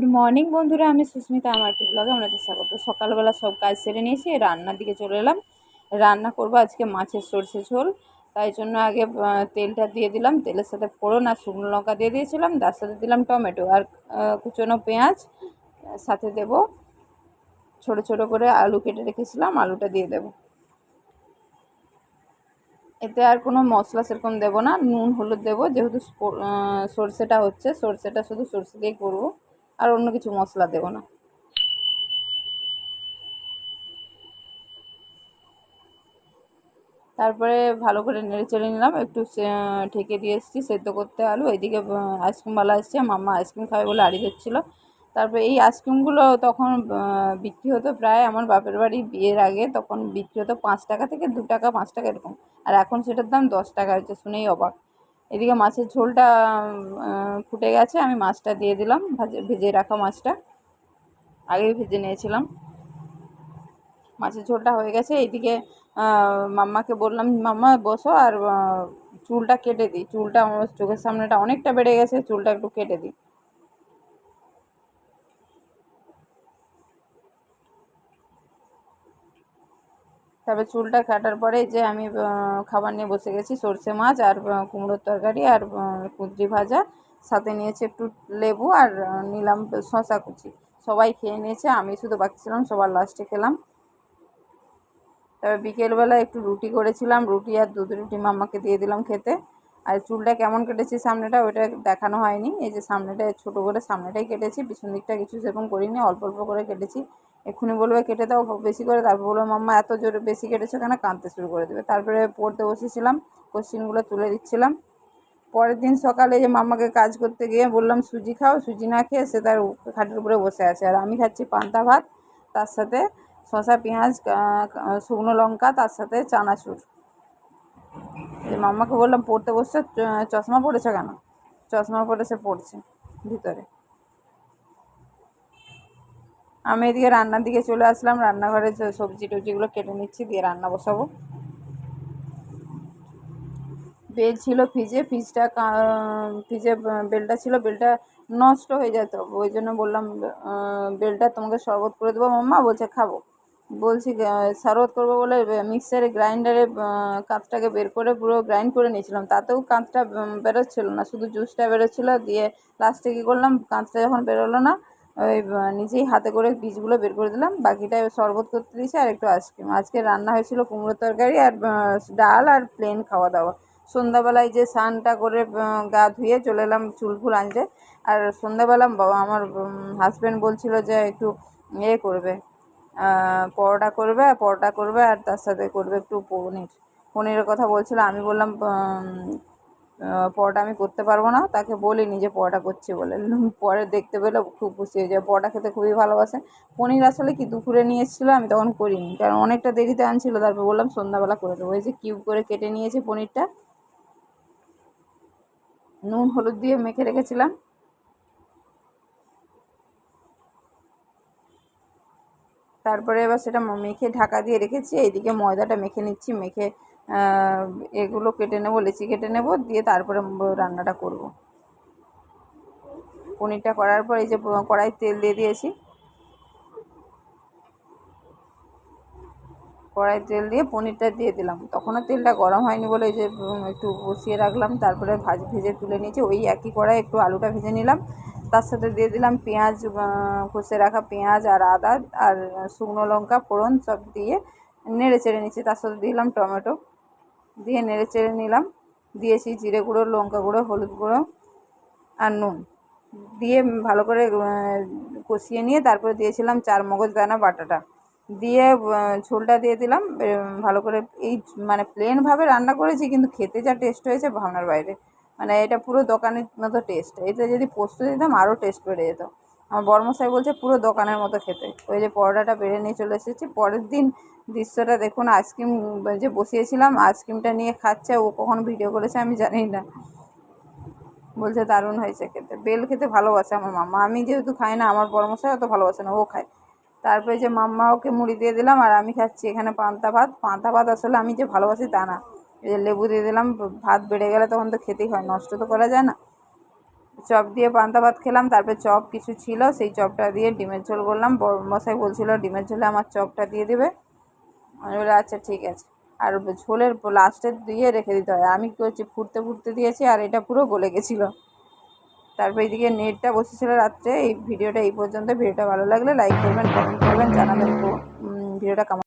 Good morning বন্ধুরা, আমি সুস্মিতা, আমার ব্লগে আপনাদের স্বাগত। সকালবেলা সব কাজ সেরে নিয়েছি, রান্নার দিকে চলে এলাম। রান্না করব আজকে মাছের সর্ষে ঝোল। তাই জন্য আগে তেলটা দিয়ে দিলাম। তেলের সাথে ফোড়ন আর শুকনো লঙ্কা দিয়ে দিয়েছিলাম। তার সাথে দিলাম টমেটো আর কুচনো পেঁয়াজ। সাথে দেব ছোট ছোট করে আলু কেটে রেখেছিলাম, আলুটা দিয়ে দেব। এতে আর কোনো মশলা সেরকম দেবো না, নুন, হলুদ দেবো। যেহেতু সর্ষেটা হচ্ছে, সর্ষেটা শুধু সর্ষে দিয়েই করব। আর অন্য কিছু মশলা দেবো না। তারপরে ভালো করে নেড়ে চেড়ে নিলাম, একটু ঢেকে দিয়ে এসেছি, সেদ্ধ করতে আলু, এদিকে আইসক্রিমওয়ালা এসছে, মাম্মা আইসক্রিম খাবে বলে আড়ি দিচ্ছিল। তারপরে এই আইসক্রিমগুলো তখন বিক্রি হতো প্রায়, আমার বাপের বাড়ি বিয়ের আগে তখন বিক্রি হতো পাঁচ টাকা থেকে দু টাকা, পাঁচ টাকা এরকম। আর এখন সেটার দাম দশ টাকা হয়েছে শুনেই অবাক। এদিকে মাছের ঝোলটা ফুটে গেছে, আমি মাছটা দিয়ে দিলাম, ভাজে রাখা মাছটা। আগেই ভেজে নিয়েছিলাম। মাছের ঝোলটা হয়ে গেছে এইদিকে মাম্মাকে বললাম, মাম্মা, বসো আর চুলটা কেটে দিই। চুলটা আমার চোখের সামনেটা অনেকটা বেড়ে গেছে, চুলটা একটু কেটে দিই। তারপরে চুলটা কাটার পরে যে আমি খাবার নিয়ে বসে গেছি, সর্ষে মাছ আর কুমড়োর তরকারি আর কুঁদরি ভাজা। সাথে নিয়েছে একটু লেবু আর নিলাম শশা কুচি। সবাই খেয়ে নিয়েছে, আমি শুধু বাকি ছিলাম, সবার লাস্টে খেলাম। তবে বিকেলবেলা একটু রুটি করেছিলাম, রুটি আর দুধ রুটি মাম্মাকে দিয়ে দিলাম খেতে। আর চুলটা কেমন কেটেছি সামনেটা ওইটা দেখানো হয়নি। এই যে সামনেটা, ছোটো করে সামনেটাই কেটেছি, পিছন দিকটা কিছু সেরকম করিনি, অল্প অল্প করে কেটেছি। এক্ষুনি বলবে কেটে দাও, বেশি করে। তারপর বলব, মাম্মা, এত জোরে বেশি কেটেছো কেন? কাঁদতে শুরু করে দেবে। তারপরে পড়তে বসেছিলাম কোশ্চিনগুলো তুলে দিচ্ছিলাম। পরের দিন সকালে যে মাম্মাকে কাজ করতে গিয়ে বললাম, সুজি খাও, সুজি না খেয়ে সে তার খাটের উপরে বসে আছে। আর আমি খাচ্ছি পান্তা ভাত, তার সাথে শশা পেঁয়াজ শুকনো লঙ্কা, তার সাথে চানাচুর। মাম্মাকে বললাম, পড়তে বসছে? চশমা পড়েছে কেন? চশমা পরে সে পড়ছে ভিতরে। আমি এদিকে রান্নার দিকে চলে আসলাম, রান্নাঘরে সবজি টবজিগুলো কেটে নিচ্ছি, দিয়ে রান্না বসাবো। বেল ছিল ফ্রিজে, ফ্রিজটা ফ্রিজে বেলটা ছিল, বেলটা নষ্ট হয়ে যেত। ওই জন্য বললাম বেলটা তোমাকে শরবত করে দেবো। মাম্মা বলছে, খাব। বলছি শরবত করব বলে মিক্সারে গ্রাইন্ডারে কাঁচটাকে বের করে পুরো গ্রাইন্ড করে নিয়েছিলাম। তাতেও কাঁচটা বেরোচ্ছিলো না, শুধু জুসটা বেরোচ্ছিলো। দিয়ে লাস্টে কী করলাম, কাঁচটা যখন বেরোলো না ওই নিজেই হাতে করে বীজগুলো বের করে দিলাম। বাকিটা শরবত করতে দিয়েছি আর একটু আইসক্রিম আজকে রান্না হয়েছিল কুমড়োর তরকারি আর ডাল আর প্লেন খাওয়া দাওয়া। সন্ধ্যাবেলায় যে স্নানটা করে গা ধুয়ে চলে এলাম চুল ফুল আনতে। আর সন্ধ্যাবেলা আমার হাজব্যান্ড বলছিল যে একটু ইয়ে করবে পরোটা করবে পরোটা করবে আর তার সাথে করবে একটু পনির। পনিরের কথা বলছিল। আমি বললাম পরোটা আমি করতে পারব না। তাকে বলিনি যে পরোটা করছি বলে। পরে দেখতে পেলে, খুব খুশি হয়ে যায় পরোটা খেতে খুবই ভালোবাসে। পনির আসলে কি দুপুরে নিয়ে এসেছিল আমি তখন করিনি। কারণ অনেকটা দেরিতে আনছিলো, তারপর বললাম সন্ধ্যাবেলা করে দেবো। এই যে কিউব করে কেটে নিয়েছি পনিরটা। নুন, হলুদ দিয়ে মেখে রেখেছিলাম। তারপরে এবার সেটা মেখে ঢাকা দিয়ে রেখেছি। এইদিকে ময়দাটা মেখে নিচ্ছি। মেখে এগুলো কেটে নেব, লেচি কেটে নেব, দিয়ে তারপরে রান্নাটা করব। পনিরটা করার পর এই যে কড়াই তেল দিয়ে দিয়েছি। কড়াই তেল দিয়ে পনিরটা দিয়ে দিলাম। তখনও তেলটা গরম হয়নি বলে যে একটু বসিয়ে রাখলাম, তারপরে ভাজ ভেজে তুলে নিয়েছি। ওই একই কড়াই একটু আলুটা ভেজে নিলাম। তার সাথে দিয়ে দিলাম পেঁয়াজ কষে রাখা পেঁয়াজ আর আদা আর শুকনো লঙ্কা, ফোড়ন সব দিয়ে নেড়ে চেড়ে নিচ্ছি। তার সাথে দিলাম টমেটো। দিয়ে নেড়ে চেড়ে নিলাম। দিয়েছি জিরে গুঁড়ো, লঙ্কা গুঁড়ো, হলুদ গুঁড়ো আর নুন। দিয়ে ভালো করে কষিয়ে নিয়ে তারপরে দিয়েছিলাম চার মগজ দানা বাটাটা। দিয়ে ঝোলটা দিয়ে দিলাম। ভালো করে এই মানে প্লেনভাবে রান্না করেছি কিন্তু খেতে যা টেস্ট হয়েছে ভাবনার বাইরে। মানে এটা পুরো দোকানের মতো টেস্ট এতে যদি পোস্ত দিতাম আরও টেস্ট বেড়ে যেত। আমার বর্মশাই বলছে, পুরো দোকানের মতো খেতে। ওই যে পরোটাটা বেড়ে নিয়ে চলে এসেছি। পরের দিন দৃশ্যটা দেখুন, আইসক্রিম যে বসিয়েছিলাম, আইসক্রিমটা নিয়ে খাচ্ছে, ও কখন ভিডিও করেছে আমি জানি না। বলছে, দারুণ হয়েছে খেতে। বেল খেতে ভালোবাসে আমার মাম্মা। আমি যেহেতু খাই না, আমার বর্মশাই অত ভালোবাসে না, ও খায়। তারপরে যে মাম্মা ওকে মুড়ি দিয়ে দিলাম, আর আমি খাচ্ছি এখানে পান্তা ভাত। পান্তা ভাত আসলে আমি যে ভালোবাসি তা না। এই যে লেবু দিয়ে দিলাম, ভাত বেড়ে গেলে তখন তো খেতেই হয়, নষ্ট তো করা যায় না। চপ দিয়ে পান্তা ভাত খেলাম, তারপরে চপ কিছু ছিল, সেই চপটা দিয়ে ডিমের ঝোল করলাম। মশাই বলছিল, ডিমের ঝোলে আমার চপটা দিয়ে দেবে। আমি বলি আচ্ছা ঠিক আছে। আর ঝোলের লাস্টে দিয়ে রেখে দিতে হয়। আমি কী করছি ফুটতে ফুটতে দিয়েছি, আর এটা পুরো গলে গেছিল। তারপর এইদিকে নেটটা বসেছিল রাত্রে, এই ভিডিওটা এই পর্যন্ত। ভিডিওটা ভালো লাগলে লাইক করবেন, কমেন্ট করবেন, জানাবেন। ভিডিওটা কেমন